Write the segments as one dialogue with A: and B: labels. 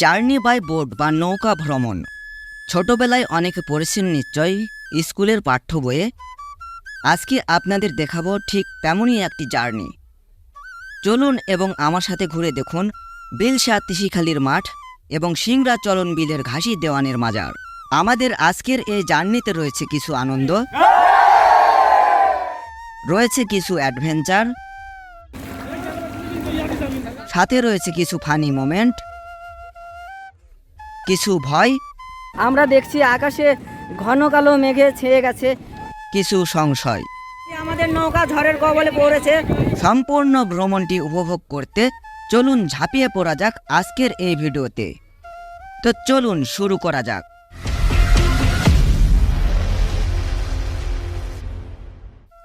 A: Journey by boat বা নৌকা ভ্রমণ। ছোটবেলায় অনেকে পড়েছেন নিশ্চয়ই স্কুলের পাঠ্য বইয়ে। আজকে আপনাদের দেখাবো ঠিক তেমনই একটি জার্নি। চলুন এবং আমার সাথে ঘুরে দেখুন বিলশা তিসিখালির মাঠ এবং সিংড়া চলন বিলের ঘাসি দেওয়ানের মাজার। আমাদের আজকের এই জার্নিতে রয়েছে কিছু আনন্দ। রয়েছে কিছু অ্যাডভেঞ্চার। সাথে রয়েছে কিছু ফানি মোমেন্ট। কিছু ভয়?
B: আমরা দেখছি আকাশে ঘন কালো মেঘে ছেয়ে গেছে।
A: কিছু সংশয়।
B: আমাদের নৌকা ঝড়ের কবলে পড়েছে।
A: সম্পূর্ণ ভ্রমণটি উপভোগ করতে চলুন ঝাঁপিয়ে পড়া যাক আজকের এই ভিডিওতে। তো চলুন শুরু করা যাক।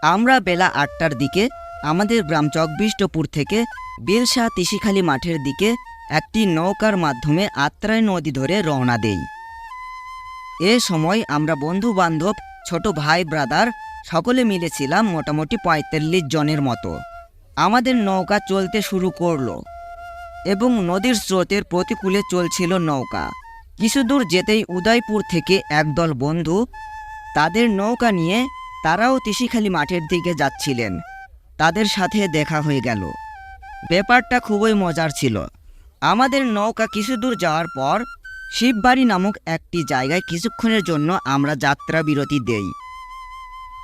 A: আমরা বেলা আটটার দিকে আমাদের গ্রাম চকবিষ্টপুর থেকে বিলশা তিসিখালি মাঠের দিকে একটি নৌকার মাধ্যমে আত্রাই নদী ধরে রওনা দেই। এ সময় আমরা বন্ধু বান্ধব ছোট ভাই ব্রাদার সকলে মিলেছিলাম মোটামুটি পঁয়তাল্লিশ জনের মতো। আমাদের নৌকা চলতে শুরু করল এবং নদীর স্রোতের প্রতিকূলে চলছিল নৌকা। কিছু দূর যেতেই উদয়পুর থেকে একদল বন্ধু তাদের নৌকা নিয়ে তারাও তিসিখালি মাঠের দিকে যাচ্ছিলেন। তাদের সাথে দেখা হয়ে গেল। ব্যাপারটা খুবই মজার ছিল। আমাদের নৌকা কিছু দূর যাওয়ার পর শিববাড়ি নামক একটি জায়গায় কিছুক্ষণের জন্য আমরা যাত্রা বিরতি দেই।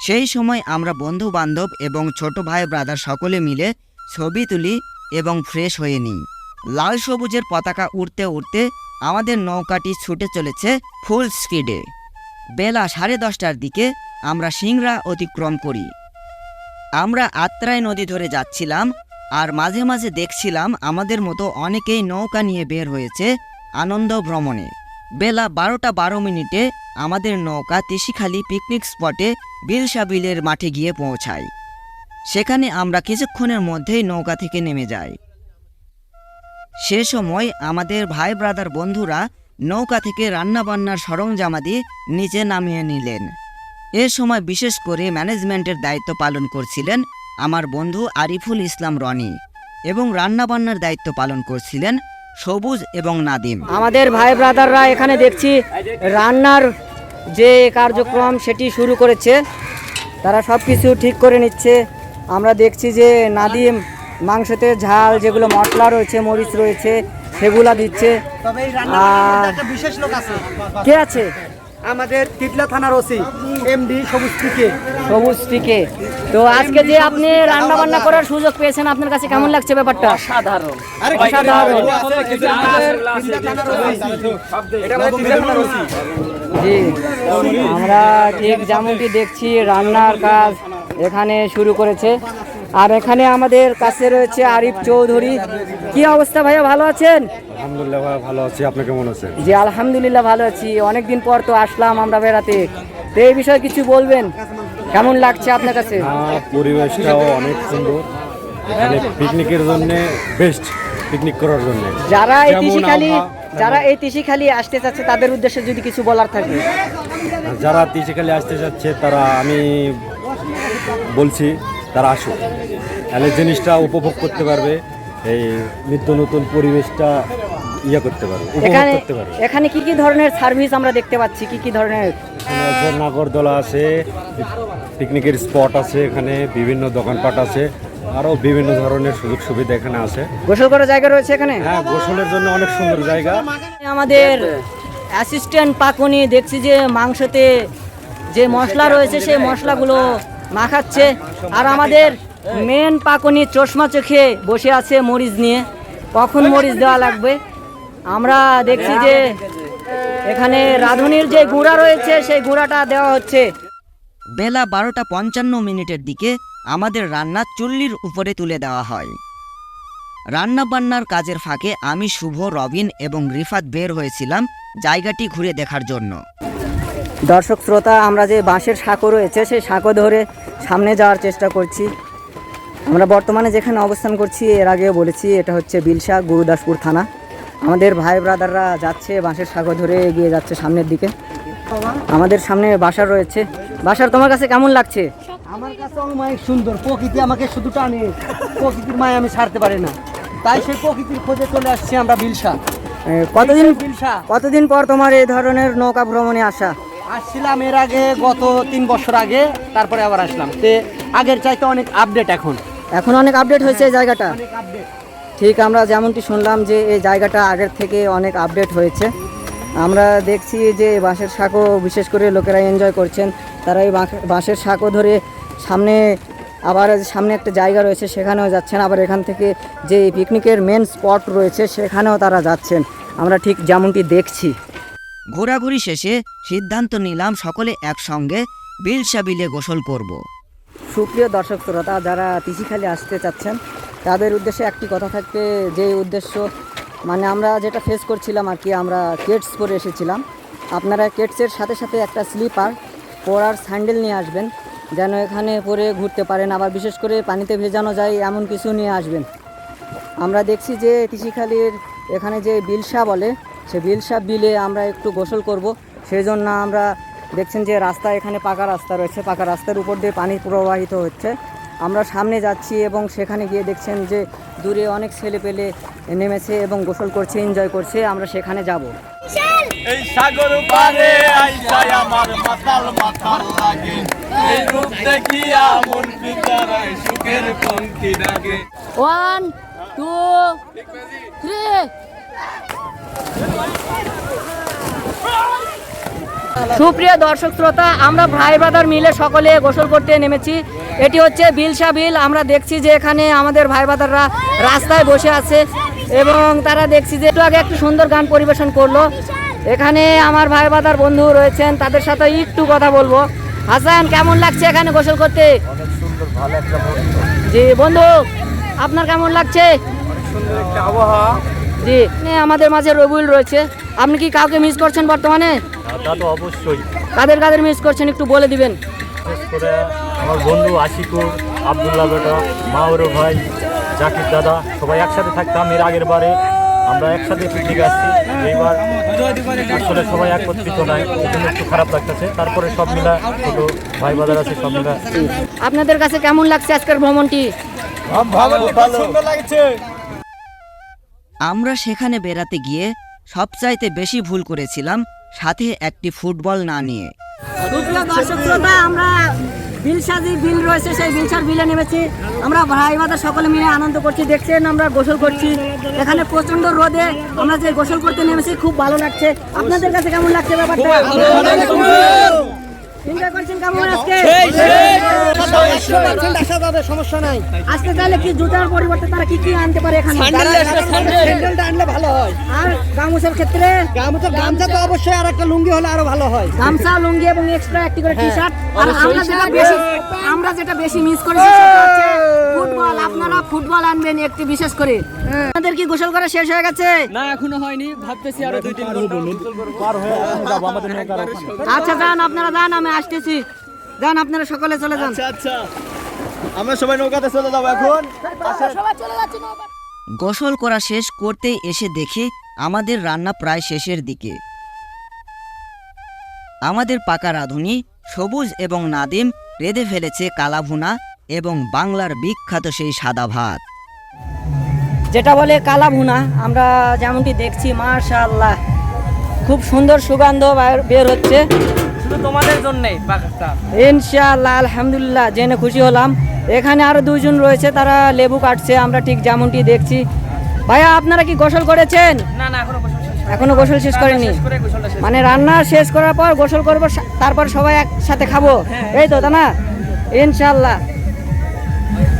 A: সেই সময় আমরা বন্ধু বান্ধব এবং ছোট ভাই ব্রাদার সকলে মিলে ছবি তুলি এবং ফ্রেশ হয়ে নিই। লাল সবুজের পতাকা উড়তে উড়তে আমাদের নৌকাটি ছুটে চলেছে ফুল স্পিডে। বেলা সাড়ে দশটার দিকে আমরা সিংড়া অতিক্রম করি। আমরা আত্রাই নদী ধরে যাচ্ছিলাম আর মাঝে মাঝে দেখছিলাম আমাদের মতো অনেকেই নৌকা নিয়ে বের হয়েছে আনন্দ ভ্রমণে। বেলা বারোটা বারো মিনিটে আমাদের নৌকা তিসিখালি পিকনিক স্পটে বিলসাবিলের মাঠে গিয়ে পৌঁছায়। সেখানে আমরা কিছুক্ষণের মধ্যেই নৌকা থেকে নেমে যাই। সে সময় আমাদের ভাই ব্রাদার বন্ধুরা নৌকা থেকে রান্নাবান্নার সরঞ্জামাদি নিচে নামিয়ে নিলেন। এ সময় বিশেষ করে ম্যানেজমেন্টের দায়িত্ব পালন করছিলেন আমার বন্ধু আরিফুল ইসলাম রনি এবং রান্নাবান্নার দায়িত্ব পালন করছিলেন সবুজ এবং নাদিম।
B: আমাদের ভাই ব্রাদাররা এখানে দেখছি রান্নার যে কার্যক্রম সেটি শুরু করেছে তারা সব কিছু ঠিক করে নিচ্ছে। আমরা দেখছি যে নাদিম মাংসতে ঝাল যেগুলো মশলা রয়েছে মরিচ রয়েছে সেগুলা দিচ্ছে। আর-
C: রান্নার একটা বিশেষ লোক আছে।
B: কে আছে?
C: আমাদের তিতলা থানার ওসি এমডি সবুজ টিকে।
B: সবুজ টিকে। তো আজকে যে আপনি রান্না বান্না করার সুযোগ পেয়েছেন আপনার কাছে কেমন লাগছে ব্যাপারটা?
D: সাধারণ
B: অসাধারণ। জি। আমরা ঠিক যেমনটি দেখছি রান্নার কাজ এখানে শুরু করেছে। আর এখানে আমাদের কাছে রয়েছে আরিফ চৌধুরী। কি অবস্থা ভাইয়া ভালো আছেন?
E: আলহামদুলিল্লাহ ভাই ভালো আছি। আপনি কেমন আছেন?
B: জি আলহামদুলিল্লাহ ভালো আছি। অনেকদিন পর তো আসলাম আমরা বেড়াতে। তো এই বিষয়ে কিছু বলবেন? কেমন লাগছে আপনার কাছে?
E: আহ, পরিবেশটাও অনেক সুন্দর। এখানে পিকনিকের জন্য বেস্ট পিকনিক করার জন্য।
B: যারা এই
E: যেমন
B: তিসিখালি
E: আবহাওয়া-
B: যারা এই তিসিখালি আসতে চাচ্ছে তাদের উদ্দেশ্যে যদি কিছু বলার থাকে।
E: যারা তিসিখালি আসতে যাচ্ছে তারা আমি বলছি তারা আসুক। তাহলে জিনিসটা উপভোগ করতে পারবে এই নিত্য নতুন পরিবেশটা ইয়ে করতে পারবে উপভোগ করতে পারবে।
B: এখানে কি কি ধরনের সার্ভিস আমরা দেখতে পাচ্ছি? কি কি ধরনের?
E: নাগরদোলা আছে পিকনিকের স্পট আছে এখানে বিভিন্ন দোকানপাট আছে আরও বিভিন্ন ধরনের সুযোগ সুবিধা এখানে আছে।
B: গোসল করার জায়গা রয়েছে এখানে?
E: হ্যাঁ গোসলের জন্য অনেক সুন্দর জায়গা।
B: আমাদের অ্যাসিস্ট্যান্ট পাকুনি দেখছি যে মাংসতে যে মশলা রয়েছে সেই মশলাগুলো মাখাচ্ছে আর আমাদের মেন পাকুনি চশমা চোখে বসে আছে মরিচ নিয়ে। কখন মরিচ দেওয়া লাগবে? আমরা দেখছি যে এখানে রাঁধুনির যে গুঁড়া রয়েছে, সেই গুঁড়াটা দেওয়া হচ্ছে।
A: বেলা বারোটা পঞ্চান্ন মিনিটের দিকে আমাদের রান্না চুল্লির উপরে তুলে দেওয়া হয়। রান্না বান্নার কাজের ফাঁকে আমি শুভ, রবিন এবং রিফাত বের হয়েছিলাম জায়গাটি ঘুরে দেখার জন্য।
B: দর্শক শ্রোতা আমরা যে বাঁশের সাঁকো রয়েছে সেই সাঁকো ধরে সামনে যাওয়ার চেষ্টা করছি। আমরা বর্তমানে যেখানে অবস্থান করছি এর আগেও বলেছি এটা হচ্ছে বিলশা গুরুদাসপুর থানা। আমাদের ভাই ব্রাদাররা যাচ্ছে বাঁশের সাঁকো ধরে এগিয়ে যাচ্ছে সামনের দিকে। আমাদের সামনে বাসার রয়েছে। বাসার তোমার কাছে কেমন লাগছে?
C: আমার কাছে অনেক সুন্দর। প্রকৃতি আমাকে শুধু টানে। প্রকৃতির মায় আমি ছাড়তে পারি না। তাই সেই প্রকৃতির খোঁজে চলে আসছি আমরা বিলসা
B: কতদিন
C: বিলসা
B: কতদিন পর তোমার এই ধরনের নৌকা ভ্রমণে আসা?
C: আসছিলাম এর আগে গত তিন বছর আগে তারপরে আবার আসলাম। তে আগের চাইতে অনেক আপডেট এখন।
B: এখন অনেক আপডেট হয়েছে এই জায়গাটা।
C: আপডেট
B: ঠিক আমরা যেমনটি শুনলাম যে এই জায়গাটা আগের থেকে অনেক আপডেট হয়েছে। আমরা দেখছি যে বাঁশের শাকও বিশেষ করে লোকেরা এনজয় করছেন। তারা এই বাঁশের শাকও ধরে সামনে আবার সামনে একটা জায়গা রয়েছে সেখানেও যাচ্ছেন। আবার এখান থেকে যে পিকনিকের মেন স্পট রয়েছে সেখানেও তারা যাচ্ছেন। আমরা ঠিক যেমনটি দেখছি।
A: ঘোরাঘুরি শেষে সিদ্ধান্ত নিলাম সকলে একসঙ্গে বিলসা বিলে গোসল করব।
B: সুপ্রিয় দর্শক শ্রোতা, যারা তিসিখালি আসতে চাচ্ছেন, তাদের উদ্দেশ্যে একটি কথা থাকবে। যে উদ্দেশ্য মানে আমরা যেটা ফেস করছিলাম আর কি, আমরা কেটস পরে এসেছিলাম। আপনারা কেটসের সাথে সাথে একটা স্লিপার পরার স্যান্ডেল নিয়ে আসবেন, যেন এখানে পরে ঘুরতে পারেন। আবার বিশেষ করে পানিতে ভেজানো যায়, এমন কিছু নিয়ে আসবেন। আমরা দেখছি যে তিসিখালির এখানে যে বিলসা বলে সে বিলসা বিলে আমরা একটু গোসল করব। সেই জন্য আমরা দেখছেন যে রাস্তা এখানে পাকা রাস্তা রয়েছে। পাকা রাস্তার উপর দিয়ে পানি প্রবাহিত হচ্ছে। আমরা সামনে যাচ্ছি এবং সেখানে গিয়ে দেখছেন যে দূরে অনেক ছেলে পেলে নেমেছে এবং গোসল করছে এনজয় করছে। আমরা সেখানে যাব।
D: এই সাগর পারে আইসাই আমার মাতাল মাতাল লাগে। এই রূপ দেখিয়া মন পিতারায় সুখের পঙ্ক্তি ডাকে
B: ওয়ান টু থ্রি সুপ্রিয় দর্শক শ্রোতা আমরা ভাই ব্রাদার মিলে সকলে গোসল করতে নেমেছি। এটি হচ্ছে বিলসা বিল। আমরা দেখছি যে এখানে আমাদের ভাই ব্রাদাররা রাস্তায় বসে আছে এবং তারা দেখছি যে একটু আগে একটু সুন্দর গান পরিবেশন করল। এখানে আমার ভাই ব্রাদার বন্ধু রয়েছেন তাদের সাথে একটু কথা বলব। হাসান কেমন লাগছে এখানে গোসল করতে? জি বন্ধু আপনার কেমন লাগছে?
E: সুন্দর একটা আবহাওয়া।
B: জি। আমাদের মাঝে রবিউল রয়েছে। আপনি কি কাউকে মিস করছেন বর্তমানে?
E: তা তো অবশ্যই।
B: কাদের কাদের মিস করছেন একটু বলে দিবেন।
E: বিশেষ করে আমার বন্ধু আশিকুর আবদুল্লাহ বেটা মাওরো ভাই জাকির দাদা সবাই একসাথে থাকতাম এর আগের বারে। আমরা একসাথে পিকনিক আসছি। এইবার আসলে সবাই একত্রিত নাই জন্য একটু খারাপ লাগতেছে। তারপরে সব মিলা ছোট ভাই বাজার আছে সব মিলা।
B: আপনাদের কাছে কেমন লাগছে আজকের ভ্রমণটি?
E: ভালো লাগছে।
A: আমরা সেখানে বেড়াতে গিয়ে সবচাইতে বেশি ভুল করেছিলাম সাথে একটি ফুটবল না নিয়ে।
B: আমরা বিলসাজি বিল রয়েছে সেই বিলসার বিলে নেমেছি। আমরা ভাই বাদা সকলে মিলে আনন্দ করছি দেখছেন আমরা গোসল করছি। এখানে প্রচণ্ড রোদে আমরা যে গোসল করতে নেমেছি খুব ভালো লাগছে। আপনাদের কাছে কেমন লাগছে ব্যাপারটা? এনজয় করছেন কেমন আজকে?
C: আসা যাবে সমস্যা নাই।
B: আজকে তাহলে কি জুতার পরিবর্তে তারা কি কি আনতে পারে এখানে?
C: স্যান্ডেলটা আনলে ভালো হয়।
B: আর গামুছের ক্ষেত্রে?
C: গামছা গামছা তো অবশ্যই আর একটা লুঙ্গি হলে আরও ভালো হয়।
B: গামছা লুঙ্গি এবং এক্সট্রা একটি করে টি শার্ট আর আমরা যেটা বেশি আমরা যেটা বেশি মিস করেছি সেটা হচ্ছে ফুটবল আপনারা ফুটবল আনবেন একটি বিশেষ করে। আমাদের কি গোসল করা শেষ হয়ে গেছে?
C: না এখনও হয়নি। ভাবতেছি আরও দুই তিন
E: যাব আমাদের নৌকার ওখানে।
B: আচ্ছা যান আপনারা যান আমি আসতেছি। যান আপনারা সকলে চলে যান।
D: আচ্ছা আমরা সবাই নৌকাতে চলে যাব এখন।
A: গোসল করা শেষ করতেই এসে দেখি আমাদের রান্না প্রায় শেষের দিকে। আমাদের পাকা রাঁধুনি সবুজ এবং নাদিম রেঁধে ফেলেছে কালাভুনা এবং বাংলার বিখ্যাত সেই সাদা ভাত।
B: যেটা বলে কালা ভুনা আমরা যেমনটি দেখছি মাশাআল্লাহ। খুব সুন্দর সুগন্ধ বের হচ্ছে।
C: শুধু তোমাদের জন্যই পাকাটা
B: ইনশাআল্লাহ আলহামদুলিল্লাহ জেনে খুশি হলাম। এখানে আরও দুইজন রয়েছে তারা লেবু কাটছে আমরা ঠিক যেমনটি দেখছি। ভাইয়া আপনারা কি গোসল করেছেন?
C: না না এখনও
B: এখনও গোসল শেষ করেনি? মানে রান্না শেষ করার পর গোসল করব তারপর সবাই একসাথে খাব? এই তো তা না? ইনশাল্লাহ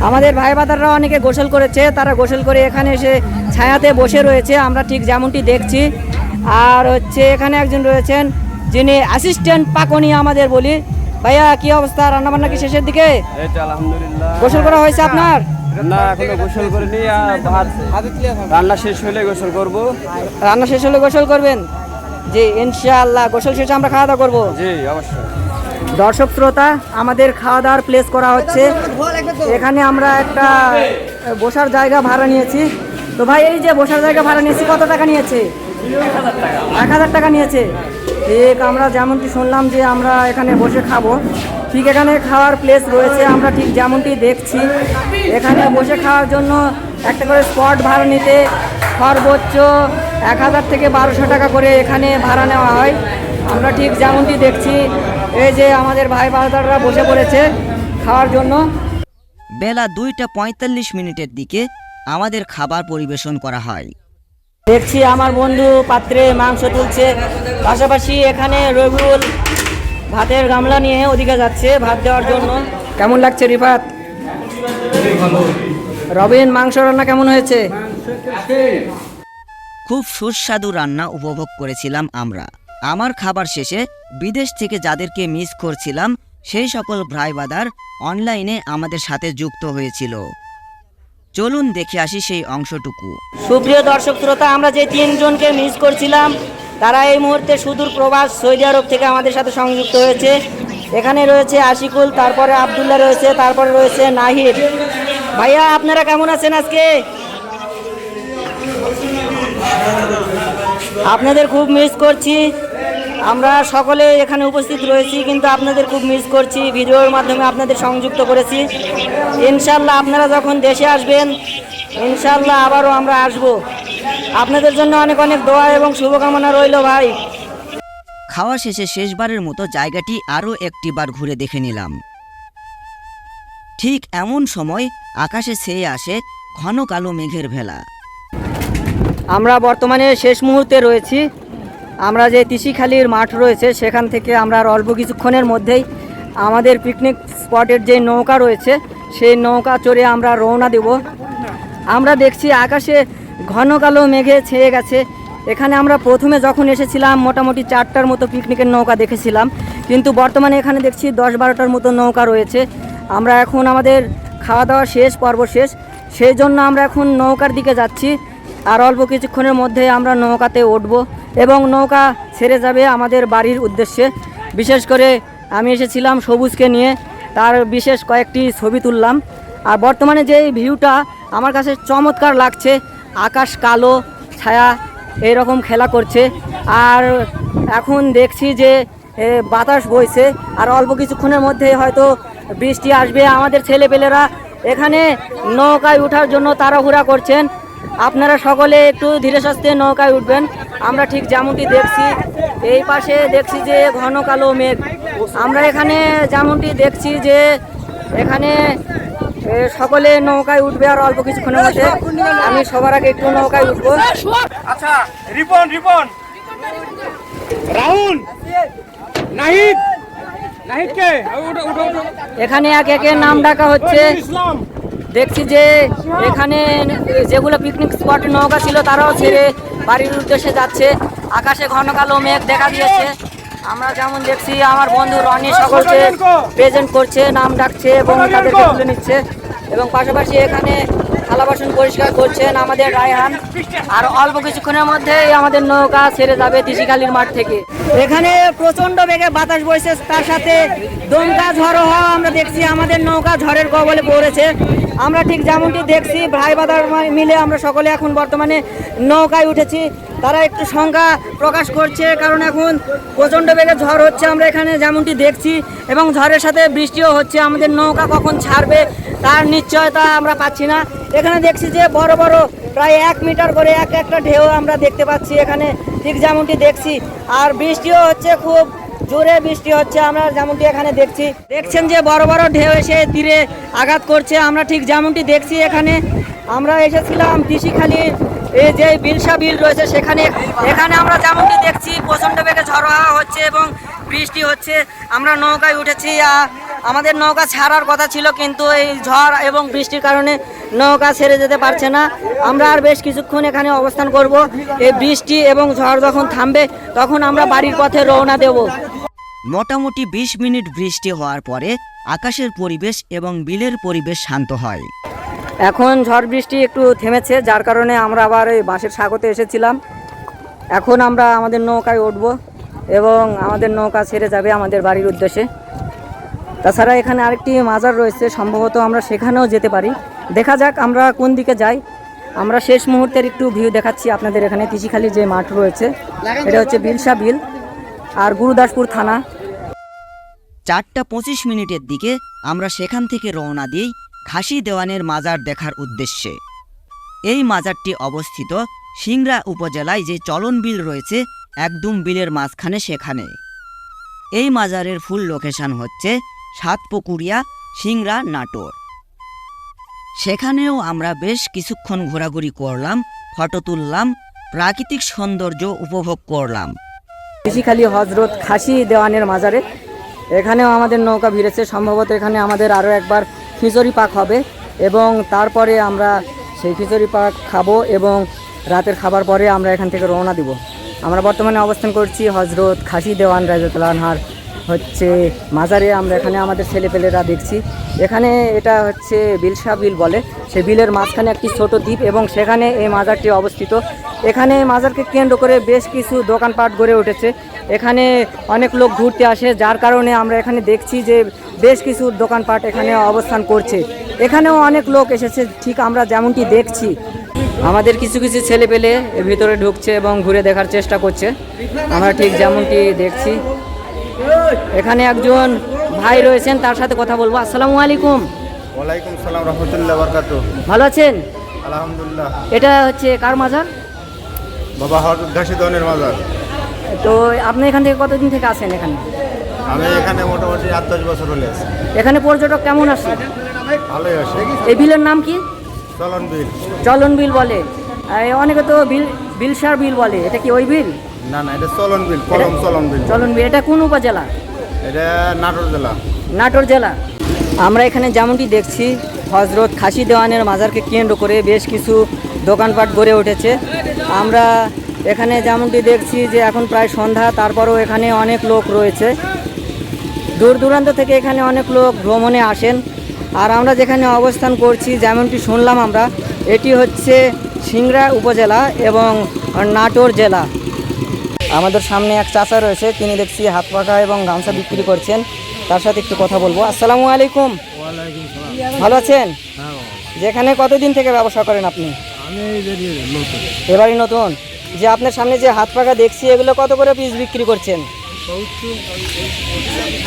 B: আমাদের ভাই বাদাররা অনেকে গোসল করেছে তারা গোসল করে এখানে এসে ছায়াতে বসে রয়েছে আমরা ঠিক যেমনটি দেখছি। আর হচ্ছে এখানে একজন রয়েছেন যিনি অ্যাসিস্ট্যান্ট পাকনি আমাদের বলি ভাইয়া কি অবস্থা? রান্না বান্না কি শেষের দিকে? গোসল করা হয়েছে আপনার?
D: না এখনও গোসল করিনি রান্না শেষ হলে গোসল করব।
B: রান্না শেষ হলে গোসল করবেন? জি ইনশাআল্লাহ গোসল শেষে আমরা খাওয়া দাওয়া করব।
D: জি অবশ্যই।
B: দর্শক শ্রোতা আমাদের খাওয়া দাওয়ার প্লেস করা হচ্ছে। এখানে আমরা একটা বসার জায়গা ভাড়া নিয়েছি। তো ভাই এই যে বসার জায়গা ভাড়া নিয়েছি কত টাকা নিয়েছে? এক হাজার টাকা নিয়েছে। ঠিক আমরা যেমনটি শুনলাম যে আমরা এখানে বসে খাব, ঠিক এখানে খাওয়ার প্লেস রয়েছে, আমরা ঠিক যেমনটি দেখছি। এখানে বসে খাওয়ার জন্য একটা করে স্পট ভাড়া নিতে সর্বোচ্চ এক হাজার থেকে বারোশো টাকা করে এখানে ভাড়া নেওয়া হয়। আমরা ঠিক যেমনটি দেখছি, এই যে আমাদের ভাই বাজাররা বসে পড়েছে খাওয়ার জন্য।
A: বেলা দুইটা পঁয়তাল্লিশ মিনিটের দিকে আমাদের খাবার পরিবেশন করা হয়।
B: দেখছি আমার বন্ধু পাত্রে মাংস তুলছে। পাশাপাশি এখানে রবিউল ভাতের গামলা নিয়ে ওদিকে যাচ্ছে ভাত দেওয়ার জন্য। কেমন লাগছে রিফাত? রবিন, মাংস রান্না কেমন হয়েছে?
A: খুব সুস্বাদু রান্না উপভোগ করেছিলাম আমরা। আমার খাবার শেষে বিদেশ থেকে যাদেরকে মিস করছিলাম, সেই সকল ভ্রাইবাদার অনলাইনে আমাদের সাথে যুক্ত হয়েছিল। চলুন দেখে আসি সেই অংশটুকু।
B: সুপ্রিয় দর্শক শ্রোতা, আমরা যে তিনজনকে মিস করছিলাম, তারা এই মুহূর্তে সুদূর প্রবাস, সৌদি আরব থেকে আমাদের সাথে সংযুক্ত হয়েছে। এখানে রয়েছে আশিকুল, তারপরে আবদুল্লাহ রয়েছে, তারপরে রয়েছে নাহিদ। ভাইয়া, আপনারা কেমন আছেন আজকে? আপনাদের খুব মিস করছি। আমরা সকলে এখানে উপস্থিত রয়েছি কিন্তু আপনাদের খুব মিস করছি। ভিডিওর মাধ্যমে আপনাদের সংযুক্ত করেছি। ইনশাল্লাহ আপনারা যখন দেশে আসবেন ইনশাল্লাহ আবারও আমরা আসব। আপনাদের জন্য অনেক অনেক দোয়া এবং শুভকামনা রইল ভাই।
A: খাওয়া শেষে শেষবারের মতো জায়গাটি আরও একটিবার ঘুরে দেখে নিলাম। ঠিক এমন সময় আকাশে ছেয়ে আসে ঘন কালো মেঘের ভেলা।
B: আমরা বর্তমানে শেষ মুহূর্তে রয়েছি। আমরা যে তিসিখালির মাঠ রয়েছে, সেখান থেকে আমরা আর অল্প কিছুক্ষণের মধ্যেই আমাদের পিকনিক স্পটের যে নৌকা রয়েছে, সেই নৌকা চড়ে আমরা রওনা দেব। আমরা দেখছি আকাশে ঘন কালো মেঘে ছেয়ে গেছে। এখানে আমরা প্রথমে যখন এসেছিলাম, মোটামুটি চারটার মতো পিকনিকের নৌকা দেখেছিলাম। কিন্তু বর্তমানে এখানে দেখছি দশ বারোটার মতো নৌকা রয়েছে। আমরা এখন আমাদের খাওয়া দাওয়া শেষ, পর্ব শেষ। সেই জন্য আমরা এখন নৌকার দিকে যাচ্ছি। আর অল্প কিছুক্ষণের মধ্যে আমরা নৌকাতে উঠব এবং নৌকা ছেড়ে যাবে আমাদের বাড়ির উদ্দেশ্যে। বিশেষ করে আমি এসেছিলাম সবুজকে নিয়ে, তার বিশেষ কয়েকটি ছবি তুললাম। আর বর্তমানে যে ভিউটা আমার কাছে চমৎকার লাগছে, আকাশ কালো, ছায়া এইরকম খেলা করছে। আর এখন দেখছি যে বাতাস বইছে, আর অল্প কিছুক্ষণের মধ্যে হয়তো বৃষ্টি আসবে। আমাদের ছেলেপেলেরা এখানে নৌকায় ওঠার জন্য তাড়াহুড়া করছেন। আপনারা সকলে একটু ধীরে সুস্থে নৌকায় উঠবেন। আমরা ঠিক যেমনটি দেখছি এই পাশে দেখছি যে ঘন কালো মেঘ। আমরা এখানে যেমনটি দেখছি যে এখানে সকলে নৌকায় উঠবে আর অল্প কিছুক্ষণের মধ্যে। আমি সবার আগে একটু নৌকায় উঠবো।
D: আচ্ছা রিপন রিপন। রাহুল নাহিদ
B: এখানে এক একে নাম ডাকা হচ্ছে।
D: ইসলাম।
B: দেখছি যে এখানে যেগুলো পিকনিক স্পট নৌকা ছিল তারাও ছেড়ে বাড়ির উদ্দেশ্যে যাচ্ছে। আকাশে ঘন কালো মেঘ দেখা দিয়েছে। আমরা যেমন দেখছি, আমার বন্ধু রনি সকলকে প্রেজেন্ট করছে, নাম ডাকছে এবং তাদেরকে তুলে নিচ্ছে এবং পাশাপাশি এখানে থালা বাসন পরিষ্কার করছেন আমাদের রায়হান। আর অল্প কিছুক্ষণের মধ্যেই আমাদের নৌকা ছেড়ে যাবে তিসিকালির মাঠ থেকে। এখানে প্রচণ্ড বেগে বাতাস বইছে, তার সাথে দমকা ঝড় হওয়া আমরা দেখছি, আমাদের নৌকা ঝড়ের কবলে পড়েছে। আমরা ঠিক যেমনটি দেখছি, ভাই বাদার মিলে আমরা সকলে এখন বর্তমানে নৌকায় উঠেছি। তারা একটু সংখ্যা প্রকাশ করছে, কারণ এখন প্রচণ্ড বেগে ঝড় হচ্ছে আমরা এখানে যেমনটি দেখছি, এবং ঝড়ের সাথে বৃষ্টিও হচ্ছে। আমাদের নৌকা কখন ছাড়বে তার নিশ্চয়তা আমরা পাচ্ছি না। এখানে দেখছি যে বড় বড় প্রায় এক মিটার করে এক একটা ঢেউ আমরা দেখতে পাচ্ছি এখানে, ঠিক যেমনটি দেখছি। আর বৃষ্টিও হচ্ছে খুব জোরে বৃষ্টি হচ্ছে, আমরা যেমনটি এখানে দেখছি। দেখছেন যে বড় বড় ঢেউ এসে তীরে আঘাত করছে, আমরা ঠিক যেমনটি দেখছি এখানে। আমরা এসেছিলাম কৃষিখালি এই যে বিলসা বিল রয়েছে সেখানে। এখানে আমরা যেমনটি দেখছি, প্রচণ্ড বেগে ঝড় হচ্ছে এবং বৃষ্টি হচ্ছে। আমরা নৌকায় উঠেছি আমাদের নৌকা ছাড়ার কথা ছিল কিন্তু এই ঝড় এবং বৃষ্টির কারণে নৌকা ছেড়ে যেতে পারছে না। আমরা আর বেশ কিছুক্ষণ এখানে অবস্থান করব। এই বৃষ্টি এবং ঝড় যখন থামবে তখন আমরা বাড়ির পথে রওনা দেব।
A: মোটামুটি ২০ মিনিট বৃষ্টি হওয়ার পরে আকাশের পরিবেশ এবং বিলের পরিবেশ শান্ত হয়।
B: এখন ঝড় বৃষ্টি একটু থেমেছে যার কারণে আমরা আবার এই বাঁশের সাগতে এসেছিলাম। এখন আমরা আমাদের নৌকায় উঠব এবং আমাদের নৌকা ছেড়ে যাবে আমাদের বাড়ির উদ্দেশ্যে। তাছাড়া এখানে আরেকটি মাজার রয়েছে, সম্ভবত আমরা সেখানেও যেতে পারি। দেখা যাক আমরা কোন দিকে যাই। আমরা শেষ মুহূর্তের একটু ভিউ দেখাচ্ছি আপনাদের এখানে তিসিখালি যে মাঠ রয়েছে, এটা হচ্ছে বিলসা বিল আর গুরুদাসপুর থানা।
A: চারটা পঁচিশ মিনিটের দিকে আমরা সেখান থেকে রওনা দিই খাসি দেওয়ানের মাজার দেখার উদ্দেশ্যে। এই মাজারটি অবস্থিত সিংড়া উপজেলায় যে চলন বিল রয়েছে, একদম বিলের মাঝখানে সেখানে। এই মাজারের ফুল লোকেশন হচ্ছে সাতপুকুরিয়া সিংড়া, নাটোর। সেখানেও আমরা বেশ কিছুক্ষণ ঘোরাঘুরি করলাম, ফটো তুললাম, প্রাকৃতিক সৌন্দর্য উপভোগ করলাম।
B: কৃষিখালী হজরত খাসি দেওয়ানের মাজারে, এখানেও আমাদের নৌকা ভিড়েছে। সম্ভবত এখানে আমাদের আরও একবার খিচুড়ি পাক হবে এবং তারপরে আমরা সেই খিচুড়ি পাক খাব এবং রাতের খাবার পরে আমরা এখান থেকে রওনা দিব। আমরা বর্তমানে অবস্থান করছি হজরত খাসি দেওয়ান রাজতলানহার হচ্ছে মাজারে আমরা এখানে আমাদের ছেলেপেলেরা দেখছি। এখানে এটা হচ্ছে বিলসা বিল বলে। সে বিলের মাঝখানে একটি ছোট দ্বীপ এবং সেখানে এই মাজারটি অবস্থিত। এখানে মাজারকে কেন্দ্র করে বেশ কিছু দোকানপাট গড়ে উঠেছে। এখানে অনেক লোক ঘুরতে আসে, যার কারণে আমরা এখানে দেখছি যে বেশ কিছু দোকানপাট এখানে অবস্থান করছে। এখানেও অনেক লোক এসেছে, ঠিক আমরা যেমনটি দেখছি। আমাদের কিছু কিছু ছেলে পেলে ভিতরে ঢুকছে এবং ঘুরে দেখার চেষ্টা করছে। আমরা ঠিক যেমনটি দেখছি। এখানে একজন ভাই রয়েছেন তার সাথে কথা বলব। আসসালামু আলাইকুম।
F: ওয়ালাইকুম সালাম রহমতুল্লাহ বরকাত
B: ভালো আছেন?
F: আলহামদুলিল্লাহ।
B: এটা হচ্ছে কার মাজার?
F: বাবা হজরত ঘাসিদনের মাজার।
B: তো আপনি এখান থেকে কতদিন থেকে আসেন এখানে?
F: আমি এখানে মোটামুটি আট দশ বছর হলে আছি।
B: এখানে পর্যটক কেমন আসে
F: ভালোই আছে।
B: এই বিলের নাম কি?
F: চলন বিল।
B: চলন বিল বলে। অনেকে তো বিল বিলসার বিল বলে। এটা কি ওই বিল?
F: না না এটা চলন বিল কলম চলন বিল।
B: চলন বিল এটা কোন উপজেলা?
F: এটা নাটোর জেলা।
B: নাটোর জেলা। আমরা এখানে যেমনটি দেখছি হজরত খাসি দেওয়ানের মাজারকে কেন্দ্র করে বেশ কিছু দোকানপাট গড়ে উঠেছে। আমরা এখানে যেমনটি দেখছি যে এখন প্রায় সন্ধ্যা তারপরও এখানে অনেক লোক রয়েছে। দূর দূরান্ত থেকে এখানে অনেক লোক ভ্রমণে আসেন। আর আমরা যেখানে অবস্থান করছি যেমনটি শুনলাম আমরা এটি হচ্ছে সিংড়া উপজেলা এবং নাটোর জেলা। আমাদের সামনে এক চাচা রয়েছে তিনি দেখছি হাত পাখা এবং গামছা বিক্রি করছেন। তার সাথে একটু কথা বলব। আসসালামু আলাইকুম। ভালো আছেন? যেখানে কতদিন থেকে ব্যবসা করেন আপনি? এবারই নতুন। যে আপনার সামনে যে হাত পাখা দেখছি এগুলো কত করে পিস বিক্রি করছেন?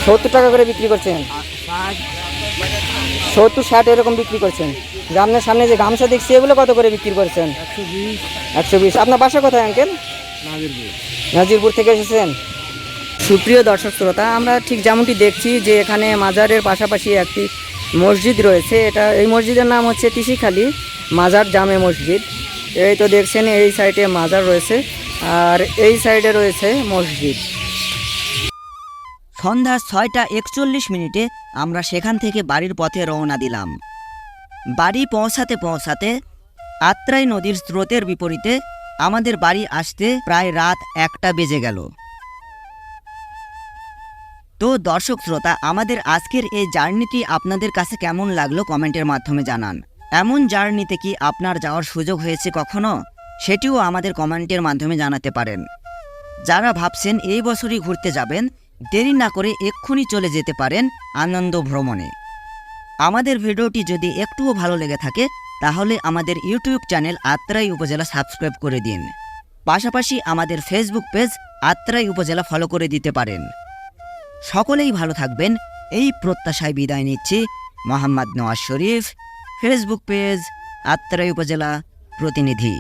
B: সত্তর টাকা করে বিক্রি করছেন? সত্তর ষাট এরকম বিক্রি করছেন। যে আপনার সামনে যে গামছা দেখছি এগুলো কত করে বিক্রি করছেন? একশো বিশ। আপনার বাসা কোথায় আঙ্কেল? নাজিরপুর থেকে এসেছেন? সুপ্রিয় দর্শক শ্রোতা আমরা ঠিক যেমনটি দেখছি যে এখানে মাজারের পাশাপাশি একটি মসজিদ রয়েছে। এটা এই মসজিদের নাম হচ্ছে তিসিখালি মাজার জামে মসজিদ। এই তো দেখছেন এই সাইডে মাজার রয়েছে আর এই সাইডে রয়েছে মসজিদ।
A: সন্ধ্যা ছয়টা একচল্লিশ মিনিটে আমরা সেখান থেকে বাড়ির পথে রওনা দিলাম। বাড়ি পৌঁছাতে পৌঁছাতে আত্রাই নদীর স্রোতের বিপরীতে আমাদের বাড়ি আসতে প্রায় রাত একটা বেজে গেল। তো দর্শক শ্রোতা, আমাদের আজকের এই জার্নিটি আপনাদের কাছে কেমন লাগল কমেন্টের মাধ্যমে জানান। এমন জার্নিতে কি আপনার যাওয়ার সুযোগ হয়েছে কখনো? সেটিও আমাদের কমেন্টের মাধ্যমে জানাতে পারেন। যারা ভাবছেন এই বছরই ঘুরতে যাবেন, দেরি না করে এক্ষুনি চলে যেতে পারেন আনন্দ ভ্রমণে। আমাদের ভিডিওটি যদি একটুও ভালো লেগে থাকে তাহলে আমাদের ইউটিউব চ্যানেল আত্রাই উপজেলা সাবস্ক্রাইব করে দিন। পাশাপাশি আমাদের ফেসবুক পেজ আত্রাই উপজেলা ফলো করে দিতে পারেন। সকলেই ভালো থাকবেন। এই প্রত্যাশায় বিদায় নিচ্ছি। মোহাম্মদ নওয়াজ শরীফ ফেসবুক পেজ আত্রাই উপজেলা প্রতিনিধি।